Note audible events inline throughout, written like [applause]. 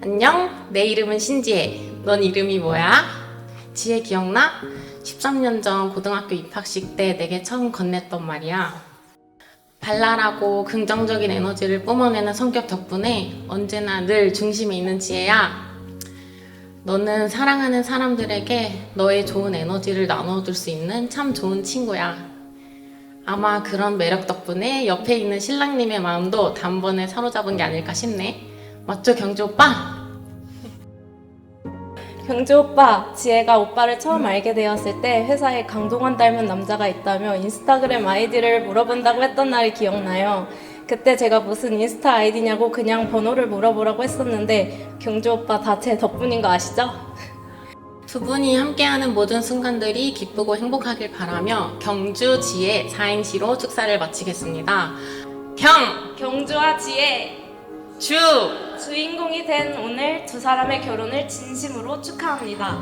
안녕, 내 이름은 신지혜. 넌 이름이 뭐야? 지혜 기억나? 13년 전 고등학교 입학식 때 내게 처음 건넸던 말이야. 발랄하고 긍정적인 에너지를 뿜어내는 성격 덕분에 언제나 늘 중심에 있는 지혜야. 너는 사랑하는 사람들에게 너의 좋은 에너지를 나눠줄 수 있는 참 좋은 친구야. 아마 그런 매력 덕분에 옆에 있는 신랑님의 마음도 단번에 사로잡은 게 아닐까 싶네. 맞죠, 경주 오빠? 경주 오빠, 지혜가 오빠를 처음 알게 되었을 때 회사에 강동원 닮은 남자가 있다며 인스타그램 아이디를 물어본다고 했던 날이 기억나요. 그때 제가 무슨 인스타 아이디냐고 그냥 번호를 물어보라고 했었는데 경주 오빠 다 제 덕분인 거 아시죠? 두 분이 함께하는 모든 순간들이 기쁘고 행복하길 바라며 경주 지혜 사행시로 축사를 마치겠습니다. 경, 경주와 지혜, 주, 주인공이 된 오늘 두 사람의 결혼을 진심으로 축하합니다.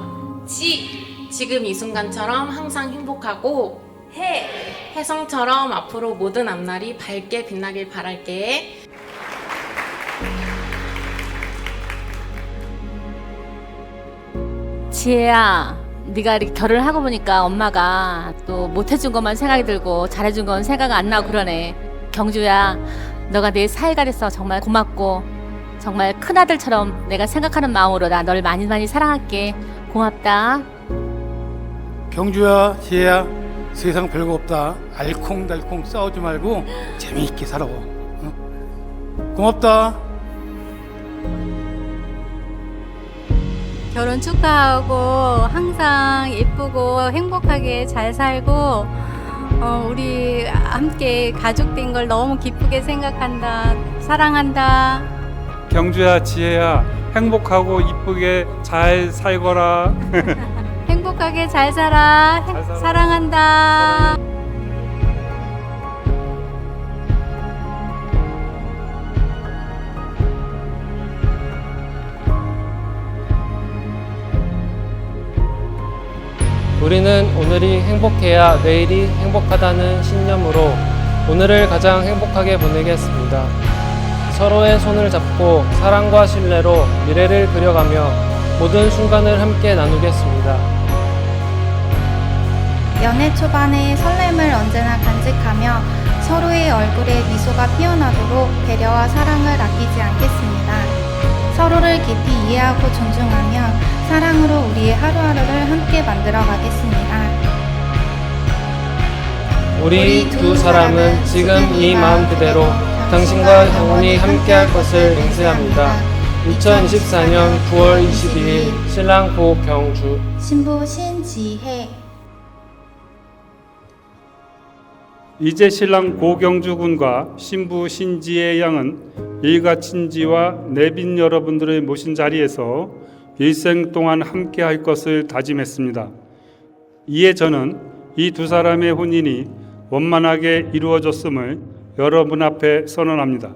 지, 지금 이 순간처럼 항상 행복하고 해, 혜성처럼 앞으로 모든 앞날이 밝게 빛나길 바랄게. 지혜야, 네가 이렇게 결혼을 하고 보니까 엄마가 또 못해준 것만 생각이 들고 잘해준 건 생각 안 나고 그러네. 경주야, 너가 내 사이가 돼서 정말 고맙고 정말 큰 아들처럼 내가 생각하는 마음으로 나 널 많이 많이 사랑할게. 고맙다. 경주야, 지혜야, 세상 별거 없다. 알콩달콩 싸우지 말고 재미있게 살아. 어? 고맙다. 결혼 축하하고 항상 예쁘고 행복하게 잘 살고 어, 우리 함께 가족 된 걸 너무 기쁘게 생각한다. 사랑한다. 경주야 지혜야 행복하고 이쁘게 잘 살거라 [laughs] 행복하게 잘 살아. 잘 살아. 사랑한다. 우리는 오늘이 행복해야 내일이 행복하다는 신념으로 오늘을 가장 행복하게 보내겠습니다. 서로의 손을 잡고 사랑과 신뢰로 미래를 그려가며 모든 순간을 함께 나누겠습니다. 연애 초반의 설렘을 언제나 간직하며 서로의 얼굴에 미소가 피어나도록 배려와 사랑을 아끼지 않겠습니다. 서로를 깊이 이해하고 존중하며 사랑으로 우리의 하루하루를 함께 만들어 가겠습니다. 우리 두 사람은 지금 이 마음 그대로 당신과 영원히 함께할 것을 맹세합니다. 2024년 9월 22일 신랑 고경주 신부 신지혜 이제 신랑 고경주 군과 신부 신지혜 양은 일가 친지와 내빈 여러분들을 모신 자리에서 일생 동안 함께 할 것을 다짐했습니다. 이에 저는 이 두 사람의 혼인이 원만하게 이루어졌음을 여러분 앞에 선언합니다.